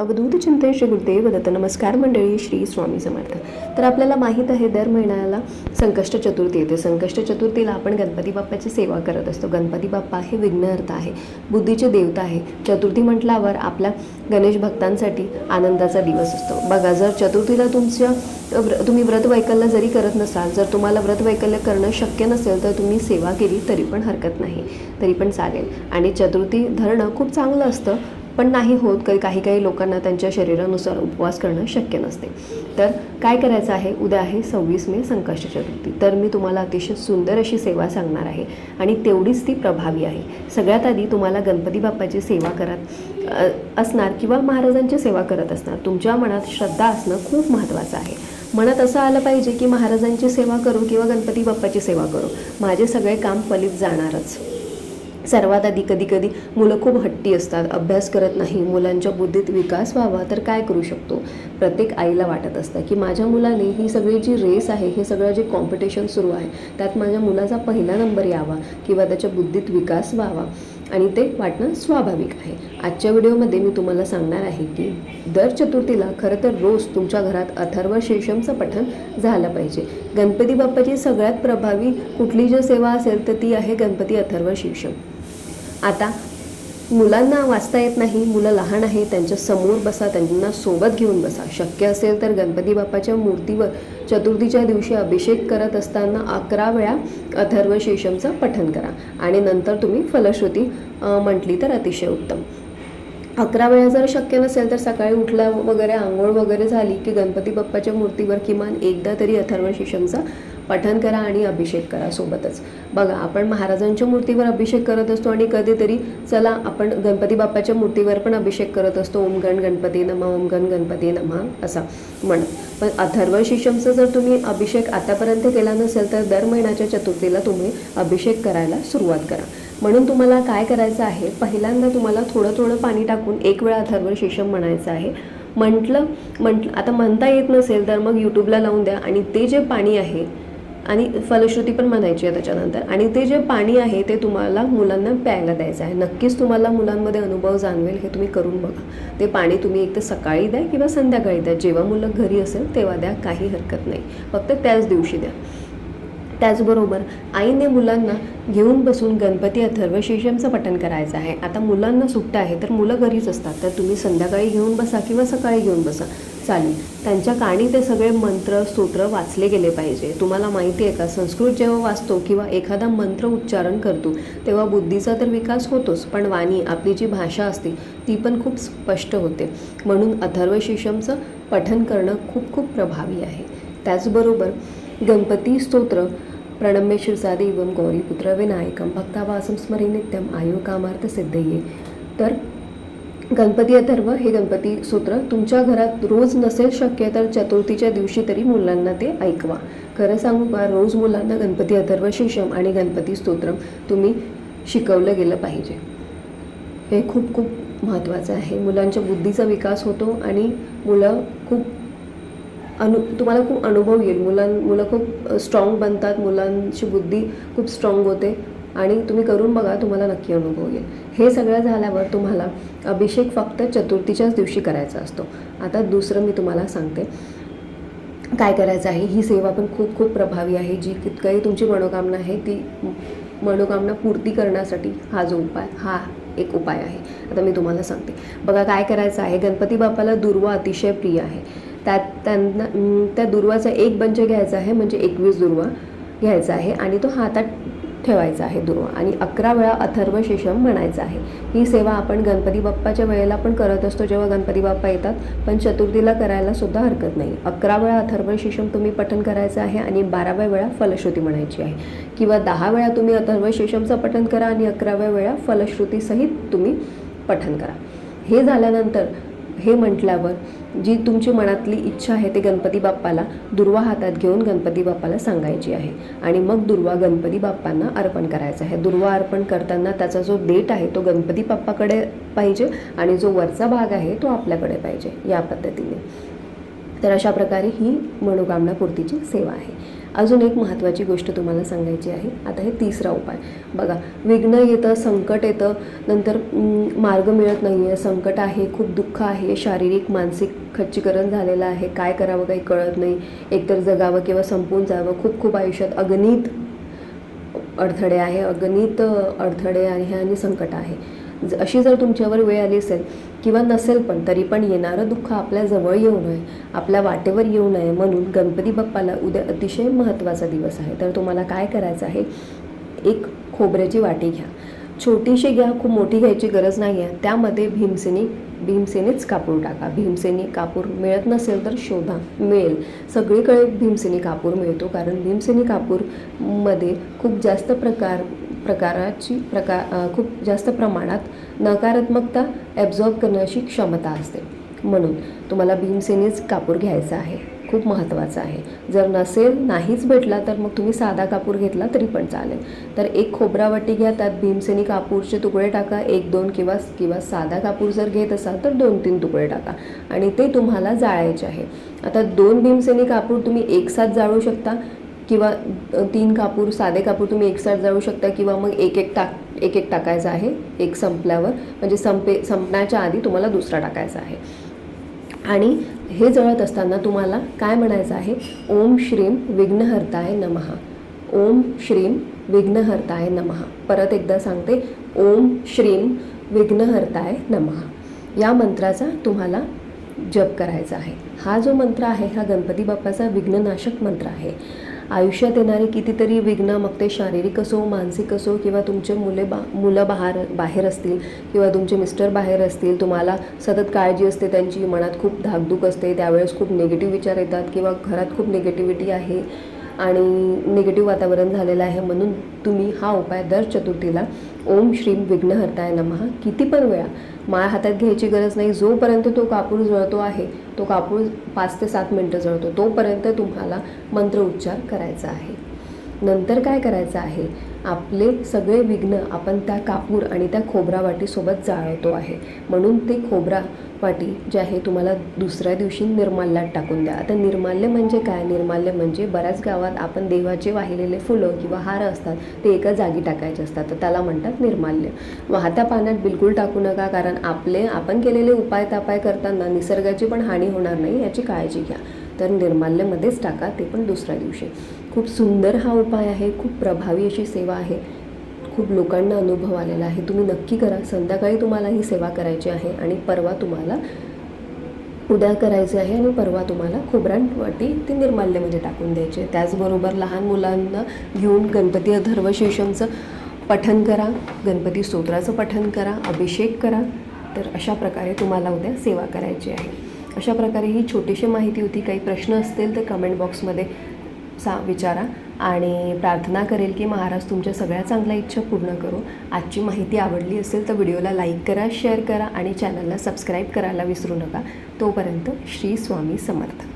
अवधूत चिंतन श्री गुरुदेव दत्त नमस्कार मंडळी श्री स्वामी समर्थ. तर आपल्याला माहीत आहे दर महिन्याला संकष्ट चतुर्थी येते. संकष्ट चतुर्थीला आपण गणपती बाप्पाची सेवा करत असतो. गणपती बाप्पा हे विघ्नहर्ता आहे बुद्धीचे देवता आहे. चतुर्थी म्हटल्यावर आपल्या गणेश भक्तांसाठी आनंदाचा दिवस असतो. बघा जर चतुर्थीला तुमच्या व्र- तुम्ही व्रत वैकल्य जरी करत नसाल जर तुम्हाला व्रत वैकल्य करणं शक्य नसेल तर तुम्ही सेवा केली तरी पण हरकत नाही तरी पण चालेल. आणि चतुर्थी धरणं खूप चांगलं असतं पण नाही होत काही काही काही लोकांना त्यांच्या शरीरानुसार उपवास करणं शक्य नसते. तर काय करायचं आहे? उद्या आहे सव्वीस मे संकष्ट चतुर्थी. तर मी तुम्हाला अतिशय सुंदर अशी सेवा सांगणार आहे आणि तेवढीच ती प्रभावी आहे. सगळ्यात आधी तुम्हाला गणपती बाप्पाची सेवा करत असणार किंवा महाराजांची सेवा करत असणार. तुमच्या मनात श्रद्धा असणं खूप महत्त्वाचं आहे. मनात असं आलं पाहिजे की महाराजांची सेवा करू किंवा गणपती बाप्पाची सेवा करू. माझे सगळे काम फलित जाणारच. सर्वात आधी कधी कधी मुलं खूप हट्टी असतात अभ्यास करत नाही मुलांच्या बुद्धीत विकास व्हावा तर काय करू शकतो? प्रत्येक आईला वाटत असतं की माझ्या मुलाने ही सगळी जी रेस आहे हे सगळं जे कॉम्पिटिशन सुरू आहे त्यात माझ्या मुलाचा पहिला नंबर यावा किंवा त्याच्या बुद्धीत विकास व्हावा. आणि ते वाटणं स्वाभाविक आहे. आजच्या व्हिडिओमध्ये मी तुम्हाला सांगणार आहे की दर चतुर्थीला खरं तर रोज तुमच्या घरात अथर्व शीर्षमचं पठण झालं पाहिजे. गणपती बाप्पाची सगळ्यात प्रभावी कुठली जी सेवा असेल तर ती आहे गणपती अथर्व शीर्षम आता मुलांना वाचता येत नाही मुलं लहान आहे त्यांच्यासमोर बसा त्यांना सोबत घेऊन बसा. शक्य असेल तर गणपती बाप्पाच्या मूर्तीवर चतुर्थीच्या दिवशी अभिषेक करत असताना अकरा वेळा अथर्व शेषमचं पठन करा. आणि नंतर तुम्ही फलश्रुती म्हटली तर अतिशय उत्तम. अकरा वेळा जर शक्य नसेल तर सकाळी उठला वगैरे आंघोळ वगैरे झाली की गणपती बाप्पाच्या मूर्तीवर किमान एकदा तरी अथर्व शिशमचा पठण करा आणि अभिषेक करा सोबतच. बघा आपण महाराजांच्या मूर्तीवर अभिषेक करत असतो आणि कधीतरी चला आपण गणपती बाप्पाच्या मूर्तीवर पण अभिषेक करत असतो. ओम गण गणपती नमा ओम गण गणपती नमा असा म्हण. पण अथर्व शिशमचा जर तुम्ही अभिषेक आतापर्यंत केला नसेल तर दर महिन्याच्या चतुर्थीला तुम्ही अभिषेक करायला सुरुवात करा. म्हणून तुम्हाला काय करायचं आहे? पहिल्यांदा तुम्हाला थोडं थोडं पाणी टाकून एक वेळा अथर्व शिशम म्हणायचं आहे. म्हटलं म्हटलं आता म्हणता येत नसेल तर मग यूट्यूबला लावून द्या. आणि ते जे पाणी आहे आणि फलश्रुती पण म्हणायची आहे त्याच्यानंतर आणि ते जे पाणी आहे ते तुम्हाला मुलांना प्यायला द्यायचं आहे. नक्कीच तुम्हाला मुलांमध्ये अनुभव जाणवेल हे तुम्ही करून बघा. ते पाणी तुम्ही एक तर सकाळी द्या किंवा संध्याकाळी द्या. जेव्हा मुलं घरी असेल तेव्हा द्या. काही हरकत नाही. फक्त त्याच दिवशी द्या. त्याचबरोबर आईने मुलांना घेऊन बसून गणपती अथर्व शीशमचं पठण करायचं आहे. आता मुलांना सुट्टं आहे तर मुलं घरीच असतात. तर तुम्ही संध्याकाळी घेऊन बसा किंवा सकाळी घेऊन बसा. चालेल. त्यांच्या काणी ते सगळे मंत्र स्तोत्र वाचले गेले पाहिजे. तुम्हाला माहिती आहे का संस्कृत जेव्हा वाचतो किंवा एखादा मंत्र उच्चारण करतो तेव्हा बुद्धीचा तर विकास होतोच पण वाणी आपली जी भाषा असते ती पण खूप स्पष्ट होते. म्हणून अथर्व शीशमचं पठण करणं खूप खूप प्रभावी आहे. त्याचबरोबर गणपती स्तोत्र प्रणम्य शिरसादेवम गौरीपुत्र विनायकम भक्तावासम स्मरी नित्यम आयु कामार्थ सिद्धये तर गणपती अथर्व हे गणपती सूत्र तुमच्या घरात रोज नसेल शक्य तर चतुर्थीच्या दिवशी तरी मुलांना ते ऐकवा खरं सांगू का रोज मुलांना गणपती अथर्व शिशम आणि गणपती स्तोत्रम तुम्ही शिकवलं गेलं पाहिजे हे खूप खूप महत्त्वाचं आहे मुलांच्या बुद्धीचा विकास होतो आणि मुलं खूप अनु तुम्हाला खूप अनुभव येईल. मुलां मुलं खूप स्ट्रॉंग बनतात. मुलांची बुद्धी खूप स्ट्रॉंग होते. आणि तुम्ही करून बघा तुम्हाला नक्की अनुभव येईल. हे सगळं झाल्यावर तुम्हाला अभिषेक फक्त चतुर्थीच्याच दिवशी करायचा असतो. आता दुसरं मी तुम्हाला सांगते. काय करायचं आहे? ही सेवा पण खूप खूप प्रभावी आहे. जी कितकंही तुमची मनोकामना आहे ती मनोकामना पूर्ती करण्यासाठी हा जो उपाय हा एक उपाय आहे. आता मी तुम्हाला सांगते. बघा काय करायचं आहे? गणपती बाप्पाला दुर्वा अतिशय प्रिय आहे. त्यात त्यांना त्या दुर्वाचा एक बंच घ्यायचा आहे म्हणजे एकवीस दुर्वा घ्यायचा आहे आणि तो हातात ठेवायचा आहे दुर्वा. आणि अकरा वेळा अथर्व शेषम म्हणायचा आहे. ही सेवा आपण गणपती बाप्पाच्या वेळेला पण करत असतो जेव्हा गणपती बाप्पा येतात पण चतुर्थीला करायला सुद्धा हरकत नाही. अकरा वेळा अथर्व शेषम तुम्ही पठण करायचं आहे आणि बाराव्या वेळा फलश्रुती म्हणायची आहे. किंवा दहा वेळा तुम्ही अथर्व शेषमचं पठण करा आणि अकराव्या वेळा फलश्रुतीसहित तुम्ही पठण करा. हे झाल्यानंतर हे म्हटल्यावर जी तुमची मनातली इच्छा आहे ते गणपती बाप्पाला दुर्वा हातात घेऊन गणपती बाप्पाला सांगायची आहे. आणि मग दुर्वा गणपती बाप्पांना अर्पण करायचा आहे. दुर्वा अर्पण करताना त्याचा जो देठ आहे तो गणपती बाप्पाकडे पाहिजे आणि जो वरचा भाग आहे तो आपल्याकडे पाहिजे या पद्धतीने. तर अशा प्रकारे ही मनोकामना पूर्तीची सेवा आहे. अजून एक महत्त्वाची गोष्ट तुम्हाला सांगायची आहे. आता हे तिसरा उपाय. बघा विघ्न येतं संकट येतं नंतर मार्ग मिळत नाही आहे संकट आहे खूप दुःख आहे शारीरिक मानसिक खच्चीकरण झालेलं आहे काय करावं काही कळत नाही. एकतर जगावं किंवा संपून जावं खूप खूप आयुष्यात अगणित अडथळे आहे अगणित अडथळे आहे आणि संकट आहे. अशी जर तुमच्यावर वेळ आली असेल किंवा नसेल पण तरी पण येणारं दुःख आपल्या जवळ येऊ नये आपल्या वाटेवर येऊ नये म्हणून गणपती बाप्पाला उद्या अतिशय महत्त्वाचा दिवस आहे. तर तुम्हाला काय करायचं आहे? एक खोबऱ्याची वाटी घ्या. छोटीशी घ्या खूप मोठी घ्यायची गरज नाही आहे त्यामध्ये भीमसेनी भीमसेनीच कापूर टाका. भीमसेनी कापूर मिळत नसेल तर शोधा. मिळेल. सगळीकडे भीमसेनी कापूर मिळतो कारण भीमसेनी कापूरमध्ये खूप जास्त प्रकार प्रकाराची प्रकार खूप जास्त प्रमाणात नकारात्मकता ॲब्झॉर्ब करण्याची क्षमता असते. म्हणून तुम्हाला भीमसेनीच कापूर घ्यायचा आहे. खूप महत्त्वाचं आहे. जर नसेल नाहीच भेटला तर मग तुम्ही साधा कापूर घेतला तरी पण चालेल. तर एक खोबरावटी घ्या त्यात भीमसेनी कापूरचे तुकडे टाका. एक दोन किंवा किंवा साधा कापूर जर घेत असाल तर दोन तीन तुकडे टाका. आणि ते तुम्हाला जाळायचे आहे. आता दोन भीमसेनी कापूर तुम्ही एकसाथ जाळू शकता. किंवा तीन कापूर साधे कापूर तुम्ही एकसाथ जाळू शकता किंवा मग एक एक टाक एक एक टाकायचा आहे एक संपल्यावर. म्हणजे संपे संपण्याच्या आधी तुम्हाला दुसरा टाकायचा आहे. आणि हे जळत असताना तुम्हाला काय म्हणायचं आहे? ओम श्रीम विघ्नहर्ताय नमः. ओम श्रीम विघ्नहर्ताय नमः. परत एकदा सांगते. ओम श्रीम विघ्नहर्ताय नमः. या मंत्राचा तुम्हाला जप करायचा आहे. हा जो मंत्र आहे हा गणपती बाप्पाचा विघ्ननाशक मंत्र आहे. आयुष्यात येणारे कितीतरी विघ्न मग ते शारीरिक असो मानसिक असो किंवा तुमचे मुले बा मुलं बाहेर बाहेर असतील किंवा तुमचे मिस्टर बाहेर असतील तुम्हाला सतत काळजी असते त्यांची मनात खूप धाकधूक असते त्यावेळेस खूप निगेटिव्ह विचार येतात किंवा घरात खूप निगेटिव्हिटी आहे. आणि निगेटिव्ह वातावरण झालेलं आहे म्हणून तुम्ही हा उपाय दर चतुर्थीला ओम श्रीम विघ्नहर्ताय नमहा किती पण वेळा माळ हातात घ्यायची गरज नाही. जोपर्यंत तो कापूर जळतो आहे तो कापूर पाच ते सात मिनटं जळतो तोपर्यंत तुम्हाला मंत्र उच्चार करायचा आहे. नंतर काय करायचं आहे? आपले सगळे विघ्न आपण त्या कापूर आणि त्या खोबरा वाटीसोबत जाळवतो आहे. म्हणून ते खोबरा वाटी जे आहे तुम्हाला दुसऱ्या दिवशी निर्माल्यात टाकून द्या. आता निर्माल्य म्हणजे काय? निर्माल्य म्हणजे बऱ्याच गावात आपण देवाचे वाहिलेले फुलं किंवा हार असतात ते एका जागी टाकायचे असतात. तर त्याला म्हणतात निर्माल्य. वाहत्या पाण्यात बिलकुल टाकू नका कारण आपले आपण केलेले उपाय तापाय करताना निसर्गाची पण हानी होणार नाही याची काळजी घ्या. तर निर्माल्यमध्येच टाका ते पण दुसऱ्या दिवशी. खूप सुंदर हा उपाय आहे खूप प्रभावी अशी सेवा आहे. खूप लोकांना अनुभव आलेला आहे. तुम्ही नक्की करा. संध्याकाळी तुम्हाला ही सेवा करायची आहे आणि परवा तुम्हाला उद्या करायचे आहे आणि परवा तुम्हाला खोबरान वाटी ती निर्माल्यमध्ये टाकून द्यायची. आहे त्याचबरोबर लहान मुलांना घेऊन गणपती अधर्वशेषमचं पठन करा गणपती स्तोत्राचं पठन करा अभिषेक करा. तर अशा प्रकारे तुम्हाला उद्या सेवा करायची आहे. अशा प्रकारे ही छोटीशी माहिती होती. काही प्रश्न असतील तर कमेंट बॉक्समध्ये सा विचारा आणि प्रार्थना करेल की महाराज तुमच्या सगळ्या चांगल्या इच्छा पूर्ण करू. आजची माहिती आवडली असेल तर व्हिडिओला लाईक करा शेअर करा आणि चॅनलला सबस्क्राईब करायला विसरू नका. तोपर्यंत श्री स्वामी समर्थ.